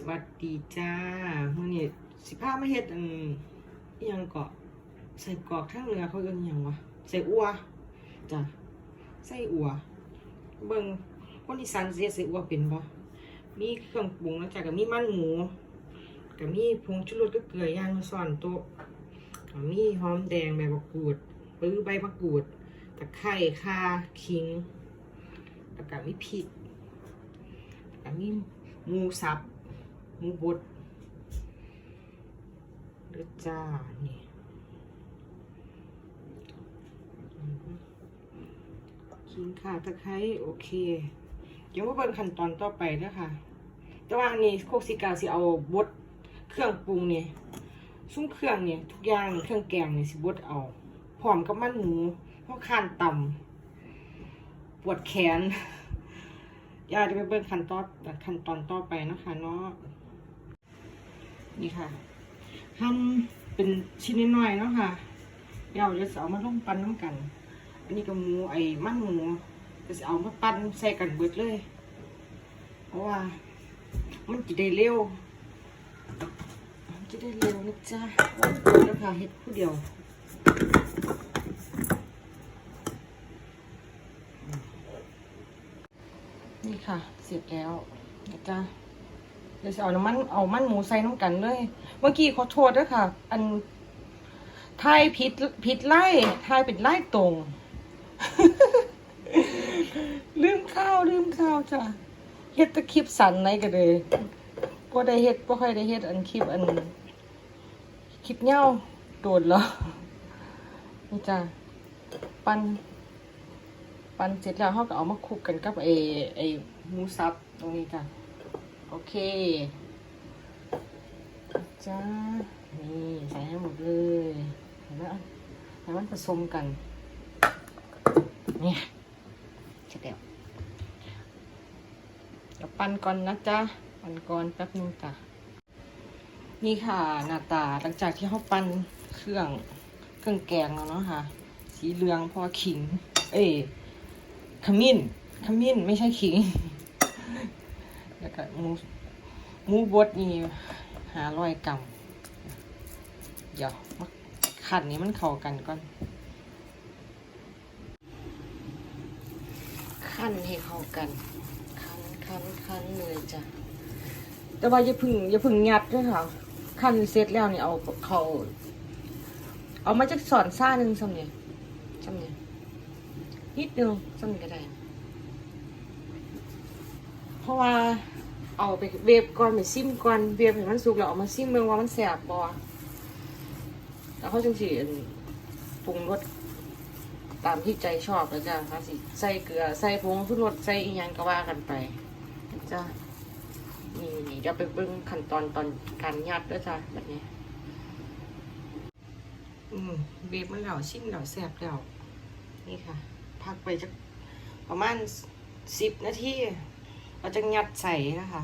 สวัสดีจ้ามื่อนี้สิพามาเฮ็ดอันยังเกาะใส่กรอกทางเหนือเขาเอิ้นยังวะใส่อัวจ้ะใส่อัว เบิ่งคนอีสานเฮ็ดใส่อัวเป็นบ่มีเครื่องปรุงแล้วจ้ะก็มีมันหมูก็มีผงชูรสก็เกลือย่างซ่อนโต๊ะก็มีหอมแดงใบมะกรูดปื้อใบมะกรูดตะไคร้ข่าขิงแล้วก็มีพริกแล้วก็มีหมูสับ หมูบดเด้อจ้านี่ขิงข่าตะไคร้โอเค เดี๋ยวมาเบิ่งขั้นตอนต่อไปเด้อค่ะ แต่ว่าอันนี้โคกสิกาสิเอาบดเครื่องปรุงเนี่ยซุ้มเครื่องเนี่ยทุกอย่างเครื่องแกงเนี่ยสิบดเอาพร้อมกับมันหมูเพราะขานต่ำปวดแขน ยาจะไปเบิ่งขั้นตอนขั้นตอนต่อไปนะคะเนาะนี่ค่ะทำเป็นชิ้นน้อยๆเนาะค่ะเดี๋ยวจะเอามาลงปั้นน้ำกัน อันนี้ก็หมูไอ้มันหมูจะเอามาปั้นใส่กันเบิดเลย เพราะว่ามันจะได้เร็วจะได้เร็วนะจ๊ะแล้วค่ะเฮ็ดผู้เดียว นี่ ค่ะ เสร็จแล้วนะจ๊ะเดี๋ยวจะเอาน้ำมันเอามันหมูใส่น้ำกันเลย เมื่อกี้ขอโทษด้วยค่ะ อันทายผิดผิดไล่ทายเป็นไล่ตรงลืมข้าวลืมข้าวจ้ะเฮ็ดตะคลิปสันไหนก็เลยบ่ได้เฮ็ดบ่ค่อยได้เฮ็ดอันคลิปอันคลิปเงาโดดเหรอนี่จ้ะปั้นปั้นเสร็จแล้วเขาก็เอามาคลุกกันกับไอ้ไอ้ หมูสับตรงนี้จ้ะโอเคจ้านี่ใส่ให้หมดเลยเห็นไหมให้มันผสมกันเนี่ยเสร็จแล้วเดี๋ยวปั้นก่อนนะจ๊ะปั้นก่อนแป๊บนึงจ้ะนี่ค่ะหน้าตาหลังจากที่เขาปั้นเครื่องเครื่องแกงแล้วเนาะค่ะ สีเหลืองพอขิง เอ้ขมิ้นขมิ้นไม่ใช่ขิง แล้วก็หมูหมูบดนี่หาร้อยกรัมเดี๋ยวมาขันนี้มันเข้ากันก่อนขั้นให้เข้ากันคั้นคั้นคั้นเลยจ้ะแต่ว่าอย่าพึ่งอย่าพึ่งยัดด้วยค่ะขั้นเสร็จแล้วนี่เอาเขาเอามาจากสอนซ่าหนึ่งสำเนี่ยสำเนี่ยนิดเดียวสำเนี่ยก็ได้ เพราะว่าเอาไปเวฟก่อนไปซิมก่อนเวฟให้มันสุกแล้วเอามาซิมเมืองว่ามันแสบบ่แล้วเขาจังสิปรุงรสตามที่ใจชอบแล้วจ้ะค่ะสิใส่เกลือใส่ผงชูรสใส่อีหยังก็ว่ากันไปจ้ะนี่นี่เดี๋ยวไปเบิ่งขั้นตอนตอนการยัดด้วยจ้ะแบบนี้ อืมเวฟมันแล้วชิมแล้วแสบแล้วนี่ค่ะ พักไปจะประมาณสิบนาที เราจะงัดใส่นะคะ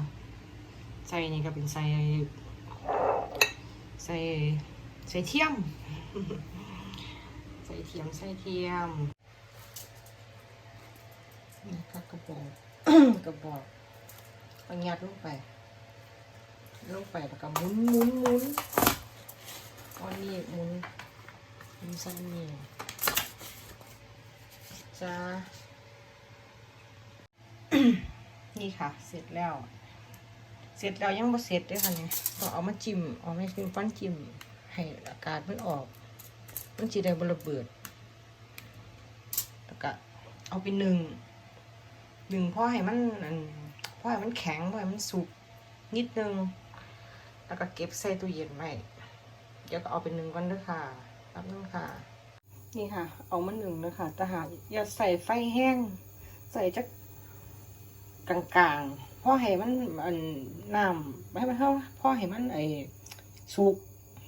ใส่นี่ก็เป็นใส่ใส่ใส่เทียม ใส่เทียมใส่เทียมนี่ก็กระบอกกระบอกเอางัดลงไปลงไปแล้วก็หมุนหมุนหมุนอันนี้หมุนหมุนสั้นนี่จ้า นี่ค่ะ เสร็จแล้ว เสร็จแล้วยังบ่เสร็จเด้วยค่ะเนี่ยต้องเอามาจิ้มเอามาเป็นฟันจิ้มให้อากาศมันออก มันจีได้บระเบิดแล้วก็เอาไปหนึ่งหนึ่งพราะให้มันพราะให้มันแข็งพราะให้มันสุกนิดนึง แล้วก็เก็บใส่ตู้เย็นไว้เดี๋ยวก็เอาไปหนึ่งก่อนด้วยค่ะแป๊บนึงค่ะ นี่ค่ะ เอามาหนึ่งนะคะแต่หากอย่าใส่ไฟแห้ง ใส่จัก กลางๆพ่อให้มันอันน้ำให้มันเข้าพ่อให้มันไอ้สุก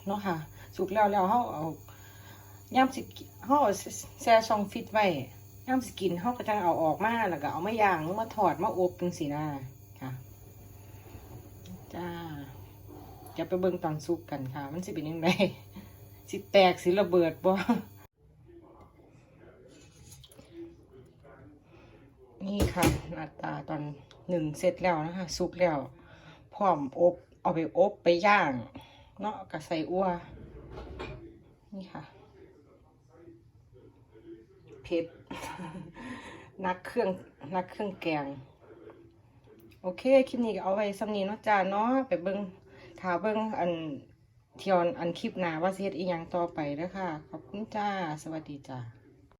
เนาะค่ะ สุกแล้วแล้วเขาเอาย่ำสิเขาเอาแช่ซองฟิตไว้ย่ำสกินเขาก็จะเอาออกมาแล้วก็เอามาย่างมาถอดมาอบเป็นสีหน้าค่ะจ้าจะไปเบิ่งตอนสุกกันค่ะ มันสิเป็นยังไงสิแตกสิระเบิดบ่ นี่ค่ะหน้าตาตอนหนึ่งเสร็จแล้วนะคะสุกแล้วพร้อมอบเอาไปอบไปย่างเนาะกับใส่อัวนี่ค่ะเผ็ดนักเครื่องนักเครื่องแกง โอเคคลิปนี้ก็เอาไว้สำนีเนาะจ้าเนาะไปเบิ่งถ้าเบิ่งอันเทียวอันคลิปหน้าว่าเฮ็ดอีหยังต่อไปเด้อค่ะขอบคุณจ้า สวัสดีจ้า